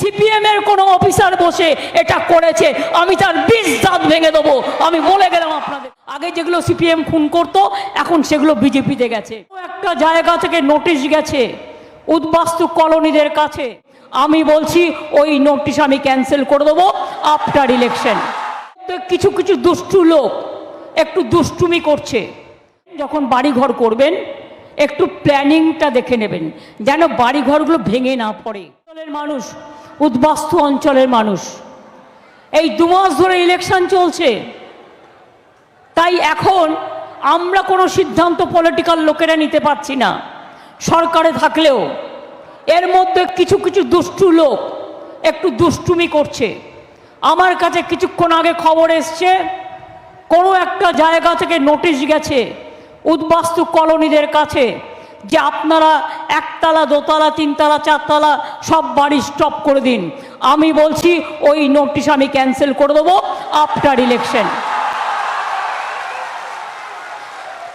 CPM এর কোনো officer বসে এটা করেছে, আমি তার বিষ দাঁত ভেঙে দেবো। আমি বলে গেলাম আপনাদের, আগে যেগুলো সিপিএম খুন করতো, এখন সেগুলো বিজেপিতে গেছে। একটা জায়গা থেকে নোটিশ গেছে, উদ্বাস্তু কলোনিদের কাছে। আমি বলছি, ওই নোটিশ আমি ক্যান্সেল করে দেবো আফটার ইলেকশন। তো কিছু কিছু দুষ্টু লোক একটু দুষ্টুমি করছে। যখন বাড়িঘর করবেন, একটু প্ল্যানিংটা দেখে নেবেন, যেন বাড়িঘরগুলো ভেঙে না পড়ে। মানুষ উদ্বাস্তু অঞ্চলের মানুষ। এই দু মাস ধরে ইলেকশন চলছে। তাই এখন আমরা কোনো সিদ্ধান্ত পলিটিক্যাল লোকেরা নিতে পারছি না। সরকারে থাকলেও এর মধ্যে কিছু কিছু দুষ্টু লোক একটু দুষ্টুমি করছে। আমার কাছে কিছুক্ষণ আগে খবর এসছে, কোনো একটা জায়গা থেকে নোটিশ গেছে, উদ্বাস্তু কলোনিদের কাছে যে আপনারা একতলা, দোতলা, তিনতলা, চারতলা সব বাড়ি স্টপ করে দিন। আমি বলছি, ওই নোটিশ আমি ক্যান্সেল করে দেবো আফটার ইলেকশন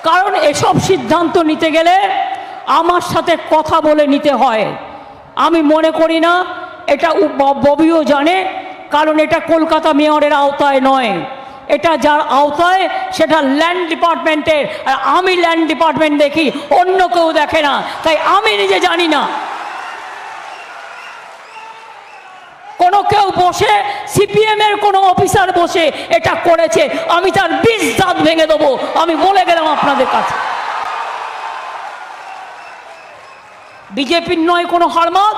কারণ এসব সিদ্ধান্ত নিতে গেলে আমার সাথে কথা বলে নিতে হয়। আমি মনে করি না, এটা ববিও জানে, কারণ এটা কলকাতা মেয়রের আওতায় নয়। এটা যার আওতায়, সেটা ল্যান্ড ডিপার্টমেন্টের আর আমি ল্যান্ড ডিপার্টমেন্ট দেখি, অন্য কেউ দেখে না। তাই আমি নিজে জানি না। কোনো কেউ বসে সিপিএম এর কোনো অফিসার বসে এটা করেছে, আমি তার বিষ দাঁত ভেঙে দেবো। আমি বলে গেলাম আপনাদের কাছে। বিজেপির নয় কোনো হারমাদ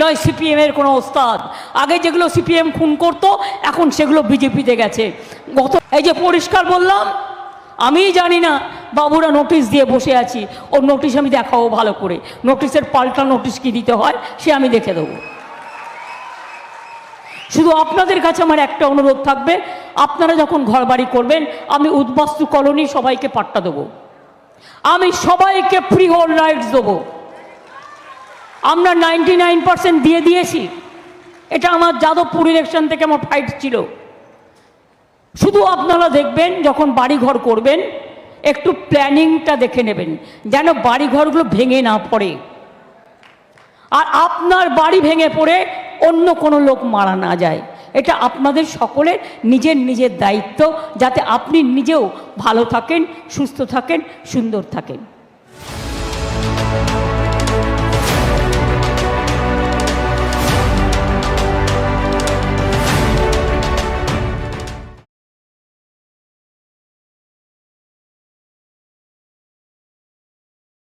নয়, সিপিএমের কোনো ওস্তাদ। আগে যেগুলো সিপিএম খুন করতো, এখন সেগুলো বিজেপিতে গেছে। গত এই যে পরিষ্কার বললাম আমিই জানি না বাবুরা নোটিশ দিয়ে বসে আছি। ওর নোটিশ আমি দেখাবো ভালো করে। নোটিশের পাল্টা নোটিশ কি দিতে হয়, সে আমি দেখে দেবো। শুধু আপনাদের কাছে আমার একটা অনুরোধ থাকবে, আপনারা যখন ঘর বাড়ি করবেন, আমি উদ্বাস্তু কলোনি সবাইকে পাট্টা দেবো। আমি সবাইকে ফ্রি হোল্ড রাইটস দেবো। আমরা নাইনটি নাইন দিয়ে দিয়েছি। এটা আমার যাদবপুর ইলেকশন থেকে আমার ফাইট ছিল। শুধু আপনারা দেখবেন যখন বাড়ি ঘর করবেন, একটু প্ল্যানিংটা দেখে নেবেন, যেন বাড়ি ঘরগুলো ভেঙে না পড়ে। আর আপনার বাড়ি ভেঙে পড়ে অন্য কোনো লোক মারা না যায়। এটা আপনাদের সকলের নিজের নিজের দায়িত্ব, যাতে আপনি নিজেও ভালো থাকেন, সুস্থ থাকেন, সুন্দর থাকেন।